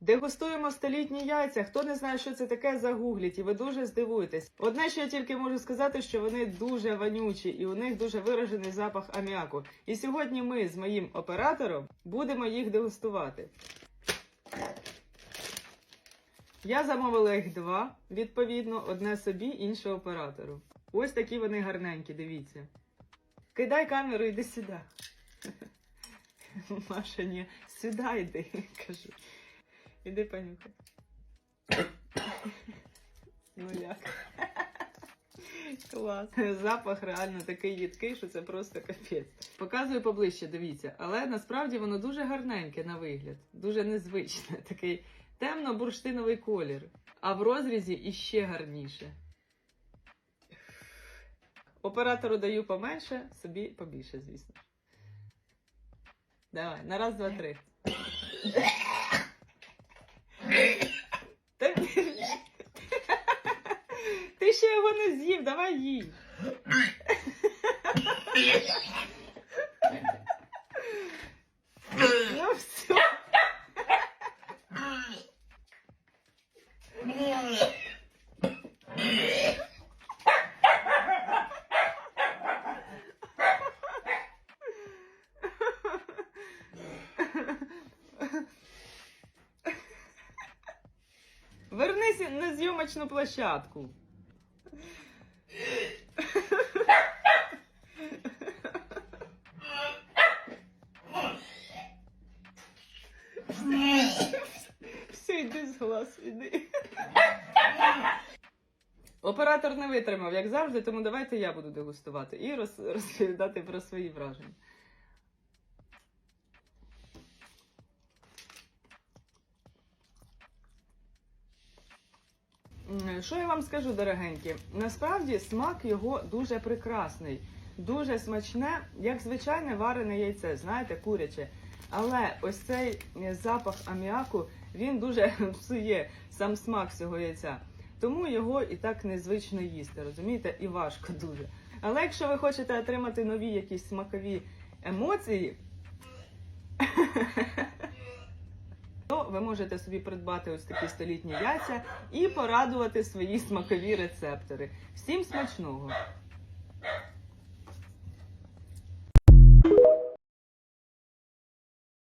Дегустуємо столітні яйця. Хто не знає, що це таке, загугліть, і ви дуже здивуєтесь. Одне, що я тільки можу сказати, що вони дуже вонючі, і у них дуже виражений запах аміаку. І сьогодні ми з моїм оператором будемо їх дегустувати. Я замовила їх два, відповідно, одне собі, інше оператору. Ось такі вони гарненькі, дивіться. Кидай камеру, йди сюди. Маша, ні, сюди йди, кажу. Іди понюхай. Ну як? Клас. Запах реально такий їдкий, що це просто капець. Показую поближче, дивіться. Але насправді воно дуже гарненьке на вигляд, дуже незвичне. Такий темно-бурштиновий колір. А в розрізі іще гарніше. Оператору даю поменше, собі побільше, звісно. Давай, на раз, два, три. Ти ще його не з'їв, давай їй. Ну все. Вернись на зйомочну площадку. Все, йди з глаз, іди. Оператор не витримав, як завжди, тому давайте я буду дегустувати і роз- розповідати про свої враження. Що я вам скажу, дорогенькі? Насправді смак його дуже прекрасний, дуже смачне, як звичайне варене яйце, знаєте, куряче. Але ось цей е, запах аміаку він дуже псує сам смак цього яйця. Тому його і так незвично їсти, розумієте, і важко дуже. Але якщо ви хочете отримати нові якісь смакові емоції, То ви можете собі придбати ось такі столітні яйця і порадувати свої смакові рецептори. Всім смачного!